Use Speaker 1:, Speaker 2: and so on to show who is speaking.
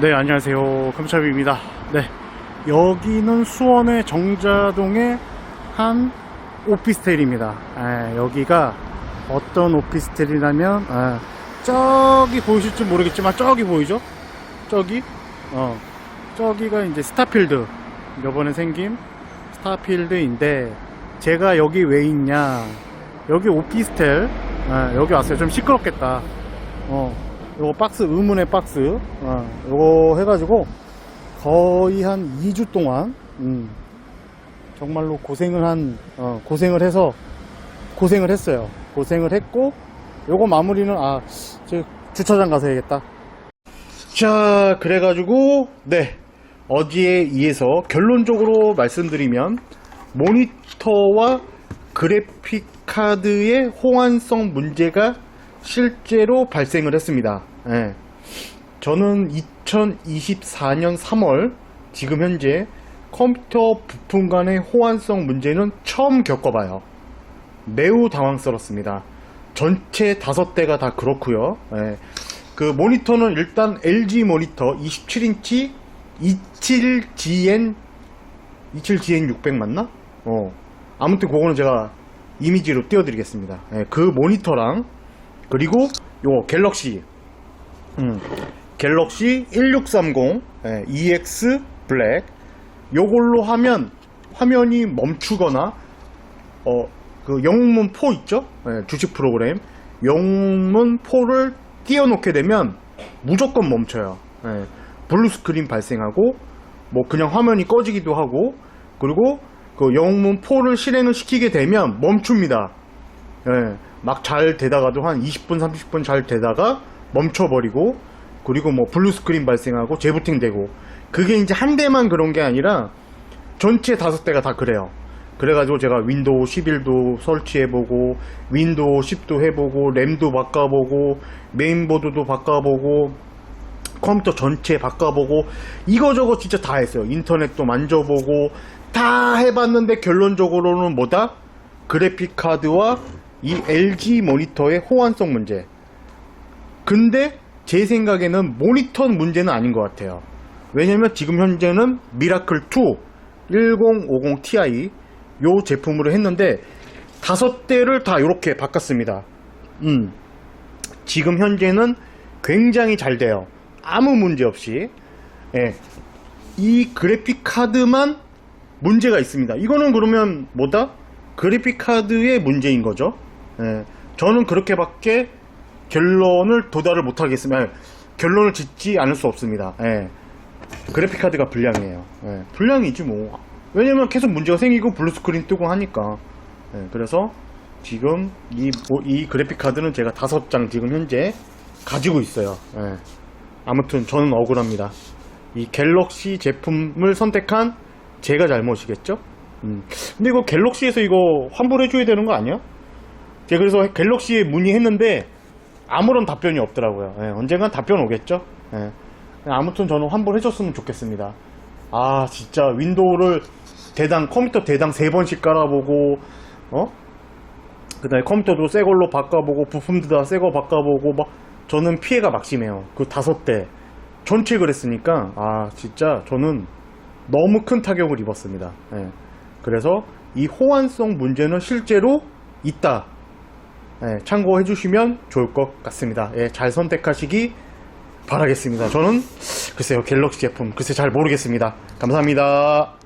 Speaker 1: 네, 안녕하세요. 금샵입니다. 네, 여기는 수원의 정자동의 한 오피스텔입니다. 에, 여기가 어떤 오피스텔이냐면, 에, 저기 보이실지 모르겠지만, 저기 보이죠? 저기? 어, 저기가 이제 스타필드. 이번에 생긴 스타필드인데, 제가 여기 왜 있냐. 여기 오피스텔, 에, 여기 왔어요. 좀 시끄럽겠다. 어, 요거 박스, 의문의 박스, 어, 요거 해가지고 거의 한 2주 동안, 음, 정말로 고생을 한, 어, 고생을 해서, 고생을 했어요. 고생을 했고, 요거 마무리는, 아, 저 주차장 가서 해야겠다. 자, 그래가지고, 네. 어디에 의해서 결론적으로 말씀드리면, 모니터와 그래픽 카드의 호환성 문제가 실제로 발생을 했습니다. 예. 저는 2024년 3월 지금 현재 컴퓨터 부품 간의 호환성 문제는 처음 겪어봐요. 매우 당황스럽습니다. 전체 다섯 대가 다 그렇고요. 예. 그 모니터는 일단 LG 모니터 27인치 27GN 27GN 600 맞나? 어. 아무튼 그거는 제가 이미지로 띄워드리겠습니다. 예, 그 모니터랑 그리고 요 갤럭시 음, 갤럭시 1630 예, EX 블랙 요걸로 하면 화면이 멈추거나 어, 그 영문 4 있죠? 예, 주식 프로그램 영문 4를 띄워놓게 되면 무조건 멈춰요. 예, 블루 스크린 발생하고 뭐 그냥 화면이 꺼지기도 하고 그리고 그 영문 4를 실행을 시키게 되면 멈춥니다. 예, 막 잘 되다가도 한 20분, 30분 잘 되다가 멈춰버리고, 그리고 뭐 블루 스크린 발생하고 재부팅 되고, 그게 이제 한 대만 그런 게 아니라 전체 다섯 대가 다 그래요. 그래가지고 제가 윈도우 11도 설치해보고, 윈도우 10도 해보고, 램도 바꿔보고, 메인보드도 바꿔보고, 컴퓨터 전체 바꿔보고, 이거저거 진짜 다 했어요. 인터넷도 만져보고, 다 해봤는데 결론적으로는 뭐다? 그래픽 카드와 이 LG 모니터의 호환성 문제. 근데 제 생각에는 모니터 문제는 아닌 것 같아요. 왜냐면 지금 현재는 미라클 2 1050 Ti 요 제품으로 했는데 다섯 대를 다 이렇게 바꿨습니다. 음. 지금 현재는 굉장히 잘 돼요. 아무 문제 없이. 예. 이 그래픽 카드만 문제가 있습니다. 이거는 그러면 뭐다? 그래픽 카드의 문제인 거죠. 예, 저는 그렇게밖에 결론을 도달을. 아니, 결론을 짓지 않을 수 없습니다. 예, 그래픽 카드가 불량이에요. 예, 불량이지 뭐. 왜냐면 계속 문제가 생기고 블루 스크린 뜨고 하니까. 예, 그래서 지금 이, 뭐- 이 그래픽 카드는 제가 다섯 장 지금 현재 가지고 있어요. 예. 아무튼 저는 억울합니다. 이 갤럭시 제품을 선택한 제가 잘못이겠죠? 음. 근데 이거 갤럭시에서 이거 환불해줘야 되는 거 아니야? 제가 그래서 갤럭시에 문의했는데 아무런 답변이 없더라고요. 예, 언젠간 답변 오겠죠? 예. 아무튼 저는 환불해줬으면 좋겠습니다. 아, 진짜 윈도우를 대당, 컴퓨터 대당 세 번씩 깔아보고, 어? 그 다음에 컴퓨터도 새 걸로 바꿔보고, 부품도 다 새 거 바꿔보고, 막, 저는 피해가 막심해요. 그 다섯 대. 전체 그랬으니까, 아, 진짜 저는 너무 큰 타격을 입었습니다. 예. 그래서 이 호환성 문제는 실제로 있다. 예, 참고해 주시면 좋을 것 같습니다. 예, 잘 선택하시기 바라겠습니다. 저는 글쎄요 갤럭시 제품 글쎄 잘 모르겠습니다. 감사합니다.